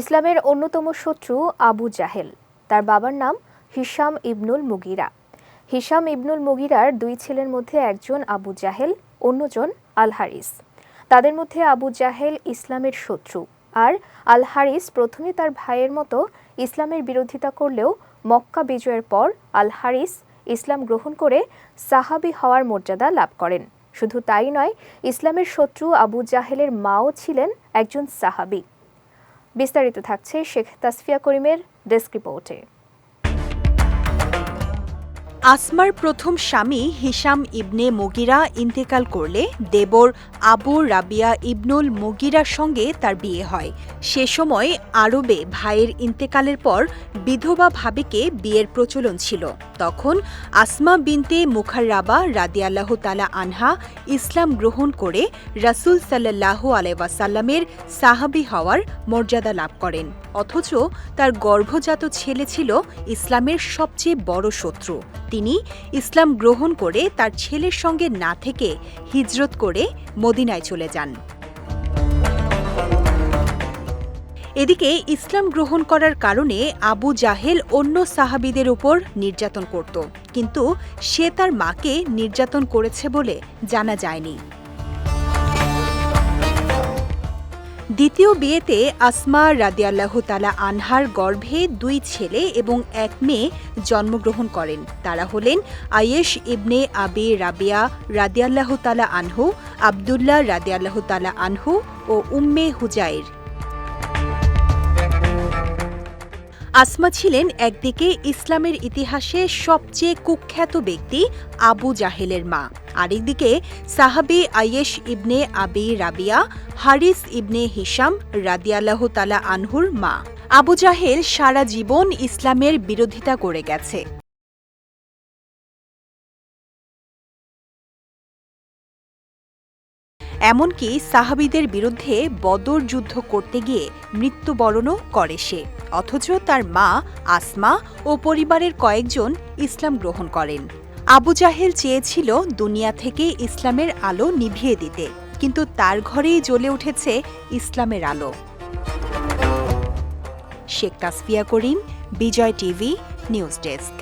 ইসলামের অন্যতম শত্রু আবু জাহেল। তার বাবার নাম হিসাম ইবনুল মুগিরা। হিসাম ইবনুল মুগিরার দুই ছেলের মধ্যে একজন আবু জাহেল, অন্যজন আল হারিস তাদের মধ্যে আবু জাহেল ইসলামের শত্রু আর আল হারিস প্রথমে তার ভাইয়ের মতো ইসলামের বিরোধিতা করলেও মক্কা বিজয়ের পর আল হারিস ইসলাম গ্রহণ করে সাহাবি হওয়ার মর্যাদা লাভ করেন। শুধু তাই নয়, ইসলামের শত্রু আবু জাহেলের মাও ছিলেন একজন সাহাবি। বিস্তারিত থাকছে শেখ তাসফিয়া করিমের ডেস্ক রিপোর্টে। আসমার প্রথম স্বামী হিসাম ইবনে মুগিরা ইন্তেকাল করলে দেবর আবু রাবিয়া ইবনুল মুগিরার সঙ্গে তার বিয়ে হয়। সে সময় আরবে ভাইয়ের ইন্তেকালের পর বিধবা ভাবিকে বিয়ের প্রচলন ছিল। তখন আসমা বিনতে মুখাররাবা রাদিয়াল্লাহ তালা আনহা ইসলাম গ্রহণ করে রাসুল সাল্লাল্লাহু আলাইসাল্লামের সাহাবি হওয়ার মর্যাদা লাভ করেন। অথচ তার গর্ভজাত ছেলে ছিল ইসলামের সবচেয়ে বড় শত্রু। তিনি ইসলাম গ্রহণ করে তার ছেলের সঙ্গে না থেকে হিজরত করে মদিনায় চলে যান। এদিকে ইসলাম গ্রহণ করার কারণে আবু জাহেল অন্য সাহাবিদের উপর নির্যাতন করত, কিন্তু সে তার মাকে নির্যাতন করেছে বলে জানা যায়নি। দ্বিতীয় বিয়েতে আসমা রাদিয়াল্লাহ তালা আনহার গর্ভে দুই ছেলে এবং এক মেয়ে জন্মগ্রহণ করেন। তারা হলেন আয়েশ ইবনে আবে রাবিয়া রাদিয়াল্লাহ তালা আনহু, আবদুল্লাহ রাদিয়াল্লাহ তালা আনহু ও উম্মে হুজাইর। আসমা ছিলেন একদিকে ইসলামের ইতিহাসে সবচেয়ে কুখ্যাত ব্যক্তি আবু জাহেলের মা। আরেকদিকে সাহাবি আয়েশ ইবনে আবি রাবিয়া, হারিস ইবনে হিসাম রাদিয়াল্লাহ তালা আনহুর মা। আবু জাহেল সারা জীবন ইসলামের বিরোধিতা করে গেছে। এমনকি সাহাবিদের বিরুদ্ধে বদর যুদ্ধ করতে গিয়ে মৃত্যুবরণও করে সে। অথচ তার মা আসমা ও পরিবারের কয়েকজন ইসলাম গ্রহণ করেন। আবু জাহেল চেয়েছিল দুনিয়া থেকে ইসলামের আলো নিভিয়ে দিতে, কিন্তু তার ঘরেই জ্বলে উঠেছে ইসলামের আলো। Sheikh Tasfiya Karim, Bijoy TV, news desk.